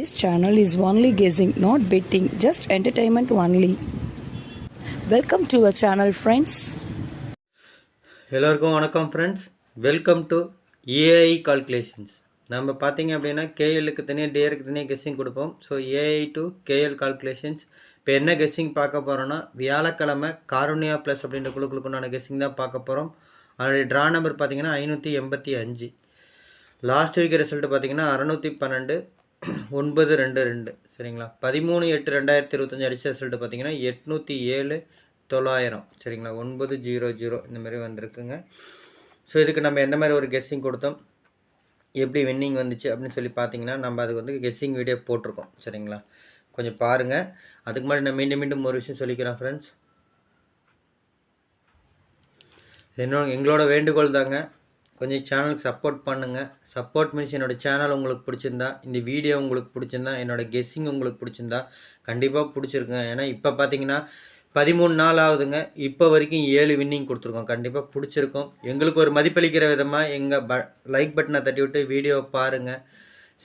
This channel is only guessing, not betting, just entertainment only. Welcome to our channel, friends. எல்லோருக்கும் வணக்கம் friends welcome to AI calculations நம்ம பார்த்தீங்க அப்படின்னா கேஎலுக்கு தனியாக டிஆருக்கு தனியாக கெஸ்ஸிங் கொடுப்போம். So AI to KL calculations இப்போ என்ன கெஸ்ஸிங் பார்க்க போகிறோன்னா வியாழக்கிழமை காரோனியா ப்ளஸ் அப்படின்ற குழுக்களுக்குண்டான கெஸ்ஸிங் தான் பார்க்க போகிறோம் அதனுடைய ட்ரா நம்பர் பார்த்தீங்கன்னா ஐநூற்றி எண்பத்தி அஞ்சு. லாஸ்ட் வீக் ரிசல்ட் பார்த்தீங்கன்னா அறநூற்றி பன்னெண்டு. ஒன்பது ரெண்டு ரெண்டு. சரிங்களா? பதிமூணு எட்டு ரெண்டாயிரத்தி இருபத்தஞ்சி அடிச்ச ரிசல்ட்டு பார்த்தீங்கன்னா எட்நூற்றி ஏழு தொள்ளாயிரம். சரிங்களா? ஒன்பது ஜீரோ ஜீரோ இந்த மாதிரி வந்திருக்குங்க. ஸோ இதுக்கு நம்ம எந்த மாதிரி ஒரு கெஸ்ஸிங் கொடுத்தோம்? எப்படி வின்னிங் வந்துச்சு அப்படின்னு சொல்லி பார்த்தீங்கன்னா நம்ம அதுக்கு வந்து கெஸ்ஸிங் வீடியோ போட்டிருக்கோம். சரிங்களா? கொஞ்சம் பாருங்கள் அதுக்கு முன்னாடி நான் மீண்டும் மீண்டும் ஒரு விஷயம் சொல்லிக்கிறேன் ஃப்ரெண்ட்ஸ் என்னோட எங்களோட வேண்டுகோள் தாங்க. கொஞ்சம் சேனலுக்கு சப்போர்ட் பண்ணுங்கள் சப்போர்ட் மீன்ஸ் என்னோடய சேனல் உங்களுக்கு பிடிச்சிருந்தா இந்த வீடியோ உங்களுக்கு பிடிச்சிருந்தா என்னோடய கெஸ்ஸிங் உங்களுக்கு பிடிச்சிருந்தா கண்டிப்பாக பிடிச்சிருக்குங்க. ஏன்னா இப்போ பார்த்தீங்கன்னா பதிமூணு நாள் ஆகுதுங்க. இப்போ வரைக்கும் ஏழு வின்னிங் கொடுத்துருக்கோம். கண்டிப்பாக பிடிச்சிருக்கோம். எங்களுக்கு ஒரு மதிப்பளிக்கிற விதமாக எங்கள் ப லைக் பட்டனை தட்டி விட்டு வீடியோ பாருங்கள்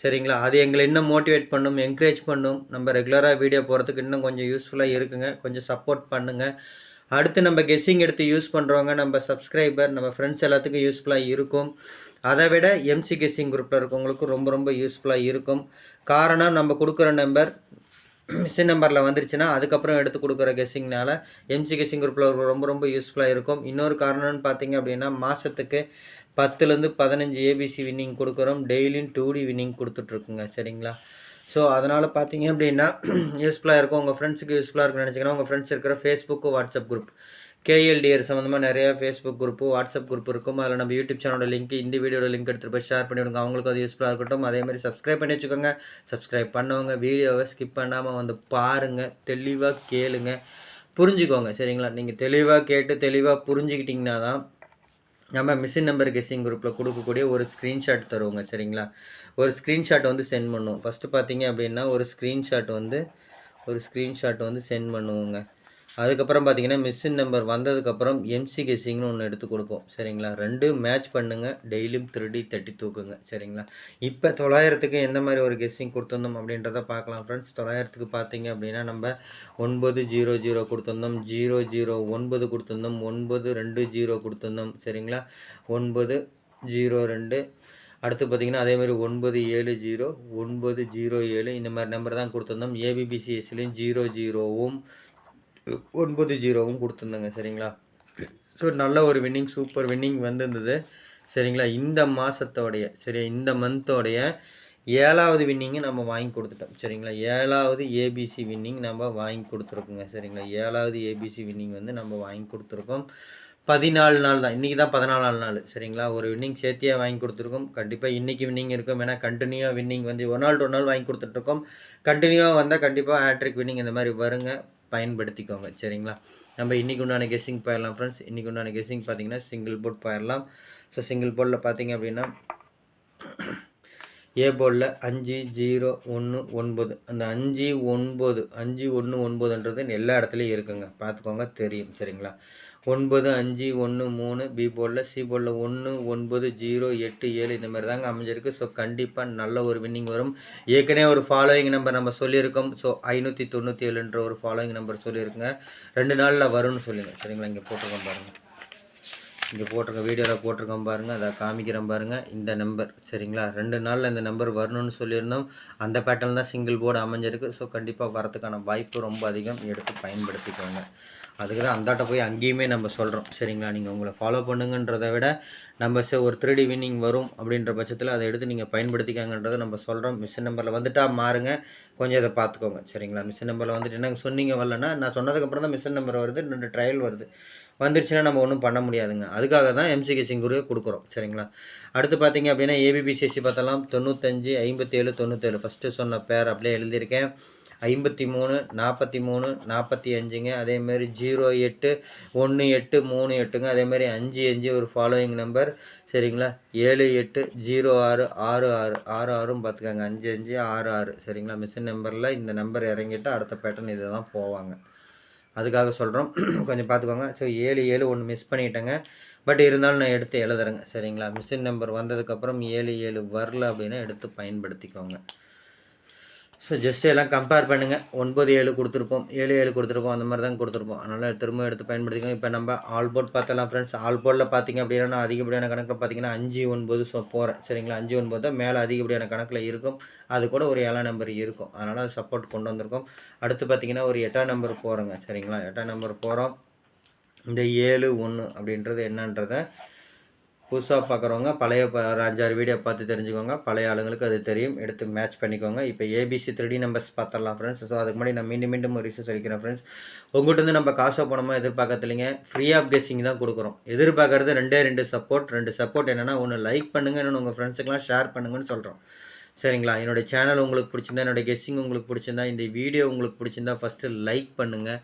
சரிங்களா? அது எங்களை இன்னும் மோட்டிவேட் பண்ணும் என்கரேஜ் பண்ணும். நம்ம ரெகுலராக வீடியோ போகிறதுக்கு இன்னும் கொஞ்சம் யூஸ்ஃபுல்லாக இருக்குங்க. கொஞ்சம் சப்போர்ட் பண்ணுங்கள் அடுத்து நம்ம கெஸ்ஸிங் எடுத்து யூஸ் பண்ணுறவங்க நம்ம சப்ஸ்கிரைபர் நம்ம ஃப்ரெண்ட்ஸ் எல்லாத்துக்கும் யூஸ்ஃபுல்லாக இருக்கும். அதை விட எம்சி கெஸ்ஸிங் குரூப்பில் இருக்கவங்களுக்கும் ரொம்ப ரொம்ப யூஸ்ஃபுல்லாக இருக்கும். காரணம் நம்ம கொடுக்குற நம்பர் மிஷின் நம்பரில் வந்துருச்சுன்னா அதுக்கப்புறம் எடுத்து கொடுக்குற கெஸ்ஸிங்னால எம்சி கெஸ்ஸிங் குரூப்பில் ரொம்ப ரொம்ப யூஸ்ஃபுல்லாக இருக்கும். இன்னொரு காரணம்னு பார்த்தீங்க அப்படின்னா மாதத்துக்கு பத்துலேருந்து பதினஞ்சு ஏபிசி வின்னிங் கொடுக்குறோம். டெய்லியும் டூ டி வின்னிங் கொடுத்துட்ருக்குங்க. சரிங்களா? ஸோ அதனால் பார்த்தீங்க அப்படின்னா யூஸ்ஃபுல்லாக இருக்கும். உங்கள் ஃப்ரெண்ட்ஸுக்கு யூஸ்ஃபுல்லாக இருக்குன்னு நினச்சிங்கன்னா உங்கள் ஃப்ரெண்ட்ஸ் இருக்கிற ஃபேஸ்புக்கு வாட்ஸ்அப் குரூப் கேஎல்டிஆர் சம்மந்தமாக நிறையா ஃபேஸ்புக் குரூப்பு வாட்ஸ்அப் குரூப் இருக்கும். அதில் நம்ம யூடியூப் சேனலோட லிங்க் இந்த வீடியோட லிங்க் எடுத்துகிட்டு போய் ஷேர் பண்ணிவிடுங்க அவங்களுக்கு அது யூஸ்ஃபுல்லாக இருக்கட்டும். அதே மாதிரி சப்ஸ்கிரைப் பண்ணி வச்சுக்கோங்க. சப்ஸ்கிரைப் பண்ணவங்க வீடியோவை ஸ்கிப் பண்ணாமல் வந்து பாருங்கள் தெளிவாக கேளுங்க. புரிஞ்சுக்கோங்க சரிங்களா? நீங்கள் தெளிவாக கேட்டு தெளிவாக புரிஞ்சுக்கிட்டிங்கன்னா தான் நம்ம மிஷின் நம்பர் கெஸ்ஸிங் குரூப்பில் கொடுக்கக்கூடிய ஒரு ஸ்க்ரீன்ஷாட் தருவோங்க சரிங்களா? ஒரு ஸ்க்ரீன்ஷாட் வந்து சென்ட் பண்ணுவோம். ஃபஸ்ட்டு பார்த்தீங்க அப்படின்னா ஒரு ஸ்க்ரீன்ஷாட் வந்து ஒரு ஸ்க்ரீன்ஷாட் வந்து சென்ட் பண்ணுவோங்க. அதுக்கப்புறம் பார்த்தீங்கன்னா மிஷின் நம்பர் வந்ததுக்கப்புறம் எம்சி கெஸ்ஸிங்னு ஒன்று எடுத்து கொடுப்போம். சரிங்களா? ரெண்டு மேட்ச் பண்ணுங்கள் டெய்லியும் திருடி தட்டி தூக்குங்க. சரிங்களா? இப்போ தொள்ளாயிரத்துக்கு எந்த மாதிரி ஒரு கெஸ்ஸிங் கொடுத்துருந்தோம் அப்படின்றத பார்க்கலாம் ஃப்ரெண்ட்ஸ் தொள்ளாயிரத்துக்கு பார்த்தீங்க அப்படின்னா நம்ம ஒன்பது ஜீரோ ஜீரோ கொடுத்துருந்தோம். ஜீரோ ஜீரோ ஒன்பது கொடுத்துருந்தோம். ஒன்பது ரெண்டு ஜீரோ கொடுத்துருந்தோம். சரிங்களா? ஒன்பது ஜீரோ ரெண்டு அடுத்து பார்த்தீங்கன்னா அதேமாதிரி ஒன்பது ஏழு ஜீரோ ஒன்பது ஜீரோ ஏழு இந்த மாதிரி நம்பர் தான் கொடுத்துருந்தோம். ஏபிபிசிஎஸ்லேயும் ஜீரோ ஜீரோவும் ஒன்பது ஜீரோவும் கொடுத்துருந்தோங்க சரிங்களா? ஸோ நல்ல ஒரு வின்னிங் சூப்பர் வின்னிங் வந்திருந்தது. சரிங்களா? இந்த மாதத்தோடைய சரி இந்த மந்தோடைய ஏழாவது வின்னிங்கு நம்ம வாங்கி கொடுத்துட்டோம் சரிங்களா? ஏழாவது ஏபிசி வின்னிங் நம்ம வாங்கி கொடுத்துருக்கோங்க சரிங்களா? ஏழாவது ஏபிசி வின்னிங் வந்து நம்ம வாங்கி கொடுத்துருக்கோம். பதினாலு நாள் தான். இன்றைக்கி தான் பதினாலு நாள் சரிங்களா? ஒரு வின்னிங் சேர்த்தியாக வாங்கி கொடுத்துருக்கோம். கண்டிப்பாக இன்றைக்கி வின்னிங் இருக்கும். ஏன்னா கண்டினியூவாக வின்னிங் வந்து ஒரு நாள் ஒரு நாள் வாங்கி கொடுத்துட்ருக்கோம். கண்டினியூவாக வந்தால் கண்டிப்பாக ஹேட்ரிக் வின்னிங் இந்த மாதிரி வருங்க. பயன்படுத்திக்கோங்க சரிங்களா? நம்ம இன்றைக்கி உண்டான கெஸ்ஸிங் போயிடலாம் ஃப்ரெண்ட்ஸ் இன்றைக்கி உண்டான கெஸ்ஸிங் பார்த்தீங்கன்னா சிங்கிள் போர்ட் போயிடலாம். ஸோ சிங்கிள் போர்டில் பார்த்தீங்க அப்படின்னா ஏ போர்டில் அஞ்சு ஜீரோ ஒன்று ஒன்பது. அந்த அஞ்சு ஒன்பது அஞ்சு ஒன்று ஒன்பதுன்றது எல்லா இடத்துலையும் இருக்குங்க. பார்த்துக்கோங்க தெரியும் சரிங்களா? ஒன்பது அஞ்சு ஒன்று மூணு பி போர்டில் சி போர்டில் ஒன்று ஒன்பது ஜீரோ எட்டு ஏழு இந்த மாதிரி தாங்க அமைஞ்சிருக்கு. ஸோ கண்டிப்பாக நல்ல ஒரு வின்னிங் வரும். ஏற்கனவே ஒரு ஃபாலோயிங் நம்பர் நம்ம சொல்லியிருக்கோம். ஸோ ஐநூற்றி தொண்ணூற்றி ஏழுன்ற ஒரு ஃபாலோயிங் நம்பர் சொல்லியிருக்குங்க. ரெண்டு நாளில் வரும்னு சொல்லுங்கள் சரிங்களா? இங்கே போட்டிருக்கோம் பாருங்கள் இங்கே போட்டிருக்க வீடியோவில் போட்டிருக்கோம் பாருங்கள் அதை காமிக்கிறேன் பாருங்கள் இந்த நம்பர் சரிங்களா? ரெண்டு நாளில் இந்த நம்பர் வரணும்னு சொல்லியிருந்தோம். அந்த பேட்டர்ன் தான் சிங்கிள் போர்டு அமைஞ்சிருக்கு. ஸோ கண்டிப்பாக வரதுக்கான வாய்ப்பு ரொம்ப அதிகம். எடுத்து பயன்படுத்திக்கோங்க. அதுக்கு தான் அந்தாட்ட போய் அங்கேயுமே நம்ம சொல்கிறோம் சரிங்களா? நீங்கள் உங்களை ஃபாலோ பண்ணுங்கன்றதை விட நம்ம சே ஒரு த்ரீ வின்னிங் வரும் அப்படின்ற பட்சத்தில் அதை எடுத்து நீங்கள் பயன்படுத்திக்காங்கன்றதை நம்ம சொல்கிறோம் மிஷின் நம்பரில் வந்துட்டால் மாறுங்க. கொஞ்சம் இதை பார்த்துக்கோங்க. சரிங்களா? மிஷின் நம்பரில் வந்துட்டு என்னங்க சொன்னீங்க வரலன்னா நான் சொன்னதுக்கப்புறம் தான் மிஷின் நம்பர் வருது ரெண்டு ட்ரையல் வருது. வந்துருச்சுன்னா நம்ம ஒன்றும் பண்ண முடியாதுங்க. அதுக்காக தான் எம்சிகே சிங்குரு கொடுக்குறோம். சரிங்களா? அடுத்து பார்த்தீங்க அப்படின்னா ஏபிபிசிஎஸ்சி பார்த்தலாம். தொண்ணூத்தஞ்சு ஐம்பத்தேழு தொண்ணூற்றேழு ஃபஸ்ட்டு சொன்ன பேர் அப்படியே எழுதியிருக்கேன். ஐம்பத்தி மூணு நாற்பத்தி மூணு நாற்பத்தி அஞ்சுங்க. அதேமாரி ஜீரோ எட்டு ஒன்று எட்டு மூணு எட்டுங்க. அதேமாரி அஞ்சு அஞ்சு ஒரு ஃபாலோயிங் நம்பர் சரிங்களா? ஏழு எட்டு ஜீரோ ஆறு ஆறு ஆறு ஆறு ஆறும் பார்த்துக்கோங்க. அஞ்சு அஞ்சு ஆறு ஆறு. சரிங்களா? மிஷின் நம்பரில் இந்த நம்பர் இறங்கிட்டு அடுத்த பேட்டர்ன் இதை தான் போவாங்க. அதுக்காக சொல்கிறோம் கொஞ்சம் பார்த்துக்கோங்க. ஸோ ஏழு ஏழு ஒன்று மிஸ் பண்ணிட்டேங்க. பட் இருந்தாலும் நான் எடுத்து எழுதுறேங்க. சரிங்களா? மிஷின் நம்பர் வந்ததுக்கப்புறம் ஏழு ஏழு வரல அப்படின்னா எடுத்து பயன்படுத்திக்கோங்க. ஸோ ஜஸ்ட் எல்லாம் கம்பேர் பண்ணுங்கள் ஒன்பது ஏழு கொடுத்துருப்போம். ஏழு ஏழு கொடுத்துருப்போம். அந்த மாதிரி தான் கொடுத்துருப்போம். அதனால் திரும்ப எடுத்து பயன்படுத்திக்கோங்க. இப்போ நம்ம ஆல் போர்ட் பார்த்தலாம் ஃப்ரெண்ட்ஸ் ஆல் போர்டில் பார்த்தீங்க அப்படின்னா நான் அதிகப்படியான கணக்கில் பார்த்தீங்கன்னா அஞ்சு ஒன்பது ஸோ போகிறேன் சரிங்களா? அஞ்சு ஒன்பது தான் மேலே அதிகப்படியான கணக்கில் இருக்கும். அது கூட ஒரு ஏழாம் நம்பர் இருக்கும். அதனால் அது சப்போர்ட் கொண்டு வந்திருக்கோம். அடுத்து பார்த்தீங்கன்னா ஒரு எட்டாம் நம்பர் போகிறோங்க சரிங்களா? எட்டாம் நம்பர் போகிறோம் இந்த ஏழு ஒன்று அப்படின்றது என்னன்றதை புதுசாக பார்க்குறவங்க பழைய ப- ஒரு அஞ்சாறு வீடியோ பார்த்து தெரிஞ்சுக்கோங்க. பழைய ஆளுங்களுக்கு அது தெரியும். எடுத்து மேட்ச் பண்ணிக்கோங்க. இப்போ ஏபிசி த்ரீ நம்பர்ஸ் பார்த்துடலாம் ஃப்ரெண்ட்ஸ் ஸோ அதுக்கு முன்னாடி நான் மீண்டும் மீண்டும் ஒரு விஷயம் சொல்லிக்கிறேன் ஃப்ரெண்ட்ஸ் உங்கள்கிட்ட இருந்து நம்ம காசை போனோமா எதிர்பார்க்கறதுலைங்க ஃப்ரீ ஆஃப் கெஸ்ஸிங் தான் கொடுக்குறோம். எதிர்பார்க்கறது ரெண்டே ரெண்டு சப்போர்ட் ரெண்டு சப்போர்ட் என்னென்னா ஒன்று லைக் பண்ணுங்க இன்னொன்று உங்கள் ஃப்ரெண்ட்ஸுக்கெலாம் ஷேர் பண்ணுங்கன்னு சொல்கிறோம் சரிங்களா? என்னோடய சேனல் உங்களுக்கு பிடிச்சிருந்தா என்னோடய கெஸ்ஸிங் உங்களுக்கு பிடிச்சிருந்தா இந்த வீடியோ உங்களுக்கு பிடிச்சிருந்தா ஃபஸ்ட்டு லைக் பண்ணுங்கள்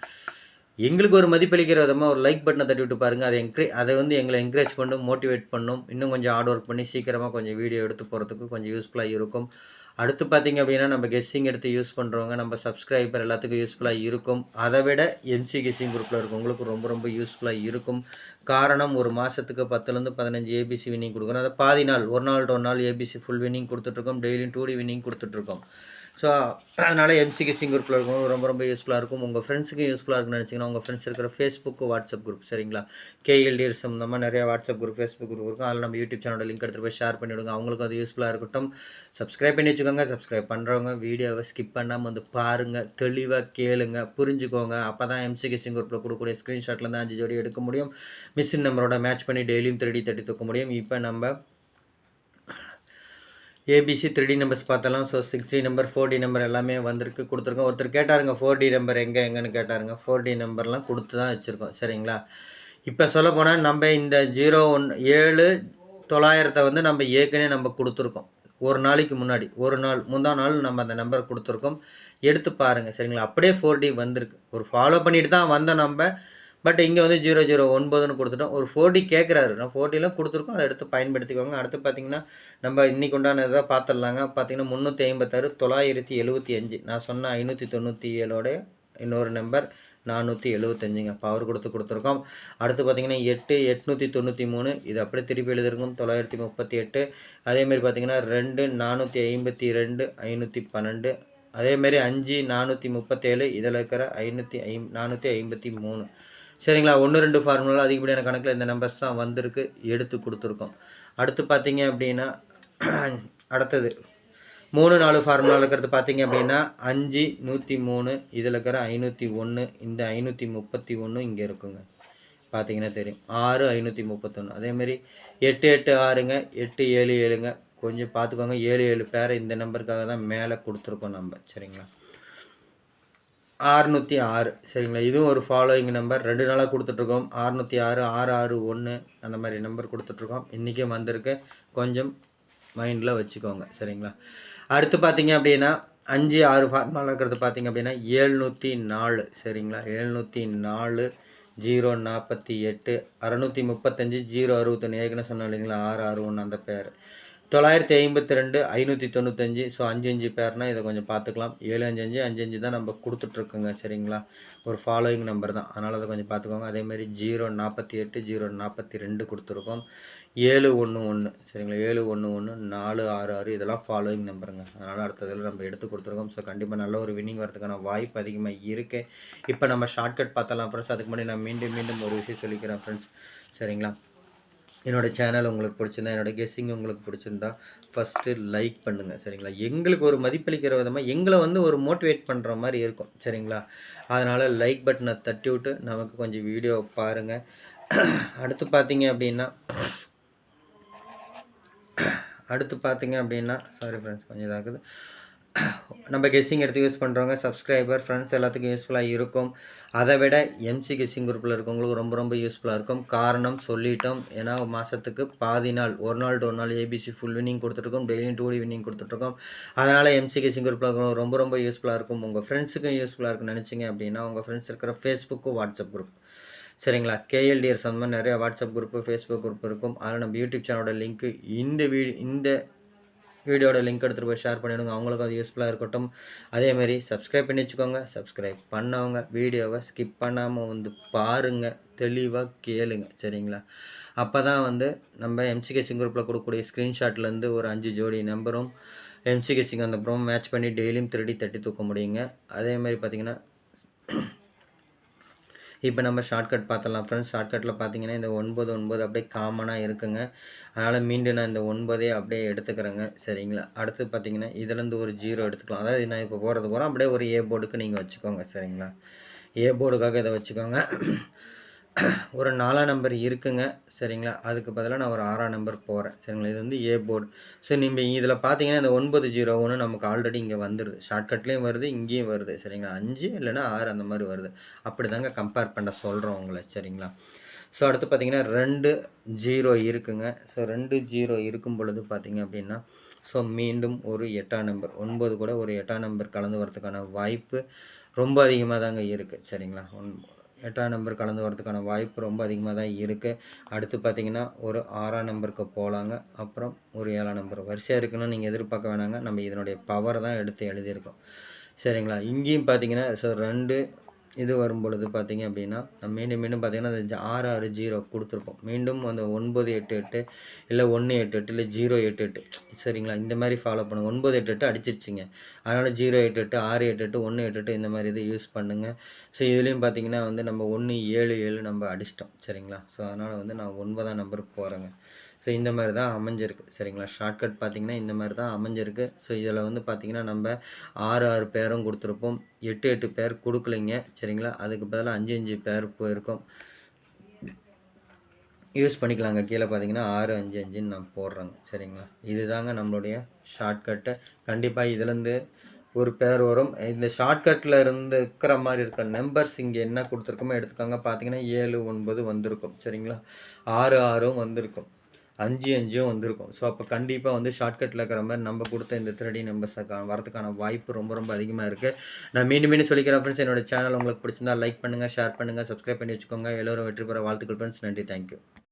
எங்களுக்கு ஒரு மதிப்பளிக்கிற விதமாக ஒரு லைக் பட்டனை தட்டி விட்டு பாருங்கள் அதை என்கரே அதை வந்து எங்களை என்கரேஜ் பண்ணும் மோட்டிவேட் பண்ணும். இன்னும் கொஞ்சம் ஹார்ட் ஒர்க் பண்ணி சீக்கிரமாக கொஞ்சம் வீடியோ எடுத்து போகிறதுக்கு கொஞ்சம் யூஸ்ஃபுல்லாக இருக்கும். அடுத்து பார்த்தீங்க அப்படின்னா நம்ம கெஸ்ஸிங் எடுத்து யூஸ் பண்ணுறவங்க நம்ம சப்ஸ்கிரைபர் எல்லாத்துக்கும் யூஸ்ஃபுல்லாக இருக்கும். அதை விட எம்சி கெஸ்ஸிங் குரூப்பில் இருக்கவங்களுக்கு ரொம்ப ரொம்ப யூஸ்ஃபுல்லாக இருக்கும். காரணம் ஒரு மாதத்துக்கு பத்துலேருந்து பதினஞ்சு ஏபிசி வின்னிங் கொடுக்குறோம். அதை பாதி நாள் ஒரு நாள் ஒரு நாள் ஏபிசி ஃபுல் வின்னிங் கொடுத்துட்ருக்கோம். டெய்லியும் டூ டி வின்னிங் கொடுத்துட்ருக்கோம். ஸோ அதனால் எம்சிக்கு சிங் குரூப்பில் இருக்கும் ரொம்ப ரொம்ப யூஸ்ஃபுல்லாக இருக்கும். உங்கள் ஃப்ரெண்ட்ஸுக்கு யூஸ்ஃபுல்லாக இருக்குன்னு நினச்சிங்கன்னா உங்கள் ஃப்ரெண்ட்ஸ் இருக்கிற ஃபேஸ்புக் வாட்ஸ்அப் குரூப் சரிங்களா? கேஎல்டி சம்மந்தமாக நிறையா வாட்ஸ்அப் குரூப் ஃபேஸ்புக் குரூப் இருக்கும். அதில் நம்ம யூடியூப் சேனலோட லிங்க் எடுத்துகிட்டு போய் ஷேர் பண்ணிவிடுங்க. அவங்களுக்கு அது யூஸ்ஃபுல்லாக இருக்கட்டும். சப்ஸ்கிரைப் பண்ணி வச்சுக்கோங்க. சப்ஸ்கிரைப் பண்ணுறவங்க வீடியோவை ஸ்கிப் பண்ணாமல் வந்து பாருங்கள் தெளிவாக கேளுங்க. புரிஞ்சுக்கோங்க. அப்போ தான் எம்சிக்கு சிங் குரூப்பில் கொடுக்கக்கூடிய ஸ்க்ரீன்ஷாட்லேருந்து அஞ்சு ஜோடி எடுக்க முடியும். மிஷின் நம்பரோட மேட்ச் பண்ணி டெய்லியும் தேடி தேர்ட்டி தூக்க முடியும். இப்போ நம்ம ஏபிசி த்ரீ டி நம்பர்ஸ் பார்த்தலாம் so six D number four D number எல்லாமே வந்திருக்கு கொடுத்துருக்கோம். ஒருத்தர் கேட்டாருங்க ஃபோர் டி நம்பர் எங்கே எங்கன்னு கேட்டாருங்க. ஃபோர் டி நம்பர்லாம் கொடுத்து தான் வச்சுருக்கோம் சரிங்களா? இப்போ சொல்ல போனால் நம்ம இந்த ஜீரோ ஒன் ஏழு தொள்ளாயிரத்தை வந்து நம்ம ஏற்கனவே நம்ம கொடுத்துருக்கோம். ஒரு நாளைக்கு முன்னாடி ஒரு நாள் முந்தா நாள் நம்ம அந்த நம்பர் கொடுத்துருக்கோம். எடுத்து பாருங்கள் சரிங்களா? அப்படியே ஃபோர் டி வந்திருக்கு. ஒரு ஃபாலோ பண்ணிட்டு தான் வந்த நம்ம. பட் இங்கே வந்து ஜீரோ ஜீரோ ஒன்பதுன்னு கொடுத்துட்டோம். ஒரு ஃபோர்டி கேட்குறாரு நான் ஃபோர்ட்டிலாம் கொடுத்துருக்கோம். அதை எடுத்து பயன்படுத்திக்கோங்க. அடுத்து பார்த்தீங்கன்னா நம்ம இன்றைக்கு உண்டான இதை பார்த்துடலாங்க பார்த்தீங்கன்னா முந்நூற்றி ஐம்பத்தாறு தொள்ளாயிரத்தி எழுபத்தி அஞ்சு. நான் சொன்ன ஐநூற்றி தொண்ணூற்றி ஏழோட இன்னொரு நம்பர் நானூற்றி எழுபத்தஞ்சுங்க பவர் கொடுத்து கொடுத்துருக்கோம். அடுத்து பார்த்தீங்கன்னா எட்டு எட்நூற்றி தொண்ணூற்றி மூணு. இது அப்படியே திருப்பி எழுதிருக்கும். தொள்ளாயிரத்தி முப்பத்தி எட்டு அதேமாரி பார்த்தீங்கன்னா ரெண்டு நானூற்றி ஐம்பத்தி ரெண்டு ஐநூற்றி பன்னெண்டு. அதேமாரி அஞ்சு நானூற்றி முப்பத்தேழு. இதில் இருக்கிற ஐநூற்றி ஐ நானூற்றி ஐம்பத்தி மூணு. சரிங்களா? ஒன்று ரெண்டு ஃபார்முலா அதிகப்படியான கணக்கில் இந்த நம்பர்ஸ் தான் வந்திருக்கு. எடுத்து கொடுத்துருக்கோம். அடுத்து பார்த்தீங்க அப்படின்னா அடுத்தது மூணு நாலு ஃபார்முலா இருக்கிறது பார்த்தீங்க அப்படின்னா அஞ்சு நூற்றி மூணு இதில் இருக்கிற ஐநூற்றி ஒன்று இந்த ஐநூற்றி முப்பத்தி ஒன்று இங்கே இருக்குங்க. பார்த்தீங்கன்னா தெரியும். ஆறு ஐநூற்றி முப்பத்தொன்று அதேமாரி எட்டு எட்டு ஆறுங்க. எட்டு ஏழு ஏழுங்க. கொஞ்சம் பார்த்துக்கோங்க. ஏழு ஏழு பேரை இந்த நம்பருக்காக தான் மேலே கொடுத்துருக்கோம் நம்ம. சரிங்களா? ஆறுநூற்றி ஆறு. சரிங்களா? இதுவும் ஒரு ஃபாலோயிங் நம்பர் ரெண்டு நாளாக கொடுத்துட்ருக்கோம். ஆறுநூற்றி ஆறு ஆறு ஆறு ஒன்று அந்த மாதிரி நம்பர் கொடுத்துட்ருக்கோம். இன்றைக்கும் வந்திருக்கு. கொஞ்சம் மைண்டில் வச்சுக்கோங்க. சரிங்களா? அடுத்து பார்த்தீங்க அப்படின்னா அஞ்சு ஆறு ஃபார்முலா இருக்கிறது பார்த்தீங்க அப்படின்னா ஏழ்நூற்றி நாலு. சரிங்களா? ஏழ்நூற்றி நாலு ஜீரோ நாற்பத்தி எட்டு அறநூற்றி முப்பத்தஞ்சு ஜீரோ அறுபத்தொன்று ஏற்கனவே சொன்னோம் இல்லைங்களா? ஆறு ஆறு ஒன்று அந்த பேர் தொள்ளாயிரத்தி ஐம்பத்தி ரெண்டு ஐநூற்றி தொண்ணூத்தஞ்சு. ஸோ அஞ்சு அஞ்சு பேர்னால் இதை கொஞ்சம் பார்த்துக்கலாம். ஏழு அஞ்சு அஞ்சு அஞ்சு அஞ்சு தான் நம்ம கொடுத்துட்ருக்கோங்க சரிங்களா? ஒரு ஃபாலோயிங் நம்பர் தான். அதனால் அதை கொஞ்சம் பார்த்துக்கோங்க. அதேமாதிரி ஜீரோ நாற்பத்தி எட்டு ஜீரோ நாற்பத்தி ரெண்டு கொடுத்துருக்கோம். ஏழு ஒன்று ஒன்று சரிங்களா? ஏழு ஒன்று ஒன்று நாலு ஆறு ஆறு இதெல்லாம் ஃபாலோயிங் நம்பருங்க அதனால் அடுத்ததில் நம்ம எடுத்து கொடுத்துருக்கோம். ஸோ கண்டிப்பாக நல்ல ஒரு வின்னிங் வரதுக்கான வாய்ப்பு அதிகமாக இருக்குது இப்போ நம்ம ஷார்ட்கட் பார்த்தலாம் ஃப்ரெண்ட்ஸ் அதுக்கு முன்னாடி நான் மீண்டும் மீண்டும் ஒரு விஷயம் சொல்லிக்கிறேன் ஃப்ரெண்ட்ஸ் சரிங்களா? என்னோட சேனல் உங்களுக்கு பிடிச்சிருந்தா என்னோட கெஸ்ஸிங் உங்களுக்கு பிடிச்சிருந்தா ஃபஸ்ட்டு லைக் பண்ணுங்கள் சரிங்களா? எங்களுக்கு ஒரு மதிப்பளிக்கிற விதமாக எங்களை வந்து ஒரு மோட்டிவேட் பண்ணுற மாதிரி இருக்கும் சரிங்களா? அதனால் லைக் பட்டனை தட்டி விட்டு நமக்கு கொஞ்சம் வீடியோ பாருங்கள் அடுத்து பார்த்தீங்க அப்படின்னா அடுத்து பார்த்தீங்க அப்படின்னா சாரி ஃப்ரெண்ட்ஸ் கொஞ்சம் இதாகுது. நம்ம கெஸ்ஸிங் எடுத்து யூஸ் பண்ணுறவங்க சப்ஸ்கிரைபர் ஃப்ரெண்ட்ஸ் எல்லாத்துக்கும் யூஸ்ஃபுல்லாக இருக்கும். அதை விட எம்சி கெஸ்ஸிங் குரூப்பில் இருக்கவங்களுக்கு ரொம்ப ரொம்ப யூஸ்ஃபுல்லாக இருக்கும். காரணம் சொல்லிட்டோம். ஏன்னா மாதத்துக்கு பாதி நாள் ஒரு நாள் ஒரு நாள் ஏபிசி ஃபுல் வின்னிங் கொடுத்துட்ருக்கோம் டெய்லியும் டூ டி வின்னிங் கொடுத்துட்ருக்கோம் அதனால் எம்சி கெஸ்ஸிங் குரூப்பில் இருக்கிறவங்க ரொம்ப ரொம்ப யூஸ்ஃபுல்லாக இருக்கும். உங்கள் ஃப்ரெண்ட்ஸுக்கும் யூஸ்ஃபுல்லாக இருக்குன்னு நினச்சிங்க அப்படின்னா உங்கள் ஃப்ரெண்ட்ஸ் இருக்கிற ஃபேஸ்புக்கு வாட்ஸ்அப் குரூப் சரிங்களா? கேஎல்டிஆர் அந்த மாதிரி நிறைய வாட்ஸ்அப் குரூப்பு ஃபேஸ்புக் குரூப் இருக்கும். அதில் நம்ம யூடியூப் சேனலோட லிங்க்கு இந்த வீடு இந்த வீடியோட லிங்க் எடுத்துகிட்டு போய் ஷேர் பண்ணிவிடுங்க அவங்களுக்கும் அது யூஸ்ஃபுல்லாக இருக்கட்டும். அதேமாரி சப்ஸ்கிரைப் பண்ணி வச்சுக்கோங்க. சப்ஸ்கிரைப் பண்ணவங்க வீடியோவை ஸ்கிப் பண்ணாமல் வந்து பாருங்கள் தெளிவாக கேளுங்க. சரிங்களா? அப்போ தான் வந்து நம்ம எம்சிகே சிங் குரூப்பில் கொடுக்கக்கூடிய ஸ்க்ரீன்ஷாட்லேருந்து ஒரு அஞ்சு ஜோடி நம்பரும் எம்சிகேசிங் அந்த அப்புறம் மேட்ச் பண்ணி டெய்லியும் திருடி தட்டி தூக்க முடியுங்க. அதேமாதிரி பார்த்தீங்கன்னா இப்போ நம்ம ஷார்ட்கட் பார்த்தலாம் ஃப்ரெண்ட்ஸ் ஷார்ட்கட்டில் பார்த்தீங்கன்னா இந்த ஒன்பது ஒன்பது அப்படியே காமனாக இருக்குங்க. அதனால் மீண்டும் நான் இந்த ஒன்பதே அப்படியே எடுத்துக்கிறேங்க. சரிங்களா? அடுத்து பார்த்தீங்கன்னா இதுலேருந்து ஒரு ஜீரோ எடுத்துக்கலாம். அதாவது நான் இப்போ போகிறது போகிறோம் அப்படியே ஒரு ஏ போர்டுக்கு நீங்கள் வச்சுக்கோங்க. சரிங்களா? ஏ போர்டுக்காக இதை வச்சுக்கோங்க. ஒரு நாலாம் நம்பர் இருக்குங்க. சரிங்களா? அதுக்கு பதிலாக நான் ஒரு ஆறாம் நம்பர் போகிறேன் சரிங்களா? இது வந்து ஏ போர்டு ஸோ நீங்கள் இதில் பார்த்தீங்கன்னா இந்த ஒன்பது ஜீரோ ஒன்று நமக்கு ஆல்ரெடி இங்கே வந்துடுது ஷார்ட்கட்லேயும் வருது இங்கேயும் வருது. சரிங்களா? அஞ்சு இல்லைன்னா ஆறு அந்த மாதிரி வருது. அப்படி தாங்க கம்பேர் பண்ண சொல்கிறோம் உங்களை. சரிங்களா? ஸோ அடுத்து பார்த்தீங்கன்னா ரெண்டு ஜீரோ இருக்குங்க. ஸோ ரெண்டு ஜீரோ இருக்கும் பொழுது பார்த்தீங்க அப்படின்னா ஸோ மீண்டும் ஒரு எட்டாம் நம்பர் ஒன்பது கூட ஒரு எட்டாம் நம்பர் கலந்து வரதுக்கான வாய்ப்பு ரொம்ப அதிகமாக தாங்க இருக்குது சரிங்களா? ஒன் எட்டாம் நம்பர் கலந்து வரதுக்கான வாய்ப்பு ரொம்ப அதிகமாக தான் இருக்குது அடுத்து பார்த்தீங்கன்னா ஒரு ஆறாம் நம்பருக்கு போகலாங்க அப்புறம் ஒரு ஏழாம் நம்பர். வரிசையாக இருக்குன்னு நீங்கள் எதிர்பார்க்க வேணாங்க. நம்ம இதனுடைய பவரை தான் எடுத்து எழுதியிருக்கோம். சரிங்களா? இங்கேயும் பார்த்தீங்கன்னா ஸோ ரெண்டு இது வரும் பொழுது பார்த்தீங்க அப்படின்னா நம்ம மீண்டும் மீண்டும் பார்த்தீங்கன்னா அந்த ஜ- ஆறு ஆறு ஜீரோ கொடுத்துருப்போம். மீண்டும் அந்த ஒன்பது எட்டு எட்டு இல்லை ஒன்று எட்டு எட்டு இல்லை ஜீரோ எட்டு எட்டு. சரிங்களா? இந்த மாதிரி ஃபாலோ பண்ணுங்கள் ஒன்பது எட்டு எட்டு அடிச்சிருச்சிங்க. அதனால் ஜீரோ எட்டு எட்டு ஆறு எட்டு எட்டு ஒன்று எட்டு எட்டு இந்த மாதிரி இது யூஸ் பண்ணுங்கள் ஸோ இதுலேயும் பார்த்தீங்கன்னா வந்து நம்ம ஒன்று ஏழு ஏழு நம்ம அடிச்சிட்டோம். சரிங்களா? ஸோ அதனால் வந்து நான் ஒன்பதாம் நம்பருக்கு போகிறேங்க ஸோ இந்த மாதிரி தான் அமைஞ்சிருக்கு. சரிங்களா? ஷார்ட்கட் பார்த்தீங்கன்னா இந்த மாதிரி தான் அமைஞ்சிருக்கு. ஸோ இதில் வந்து பார்த்தீங்கன்னா நம்ம ஆறு ஆறு பேரும் கொடுத்துருப்போம். எட்டு எட்டு பேர் கொடுக்கலைங்க. சரிங்களா? அதுக்கு பதிலாக அஞ்சு அஞ்சு பேர் போயிருக்கோம். யூஸ் பண்ணிக்கலாங்க. கீழே பார்த்தீங்கன்னா ஆறு அஞ்சு அஞ்சுன்னு நான் போடுறேங்க. சரிங்களா? இதுதாங்க நம்மளுடைய ஷார்ட்கட்டு கண்டிப்பாக இதுலேருந்து ஒரு பேர் வரும். இந்த ஷார்ட்கட்டில் இருந்து இருக்கிற மாதிரி இருக்க நம்பர்ஸ் இங்கே என்ன கொடுத்துருக்கோமோ எடுத்துக்கோங்க. பார்த்தீங்கன்னா ஏழு ஒன்பது வந்திருக்கும். சரிங்களா? ஆறு ஆறும் வந்திருக்கும். அஞ்சு அஞ்சும் வந்திருக்கும். ஸோ அப்போ கண்டிப்பாக வந்து ஷார்ட்கட்டில் இருக்கிற மாதிரி நம்ம கொடுத்த இந்த த்ரெடி நம்பர்ஸை வரதுக்கான வாய்ப்பு ரொம்ப ரொம்ப அதிகமாக இருக்குது நான் மீண்டும் மீண்டும் சொல்லிக்கிறேன் ஃப்ரெண்ட்ஸ் என்னோட சேனல் உங்களுக்கு பிடிச்சிருந்தா லைக் பண்ணுங்கள் ஷேர் பண்ணுங்கள் சப்ஸ்கிரைப் பண்ணி வச்சுக்கோங்க. எல்லோரும் வெற்றி பெற வாழ்த்துக்கள் ஃப்ரெண்ட்ஸ் நன்றி. தேங்க்யூ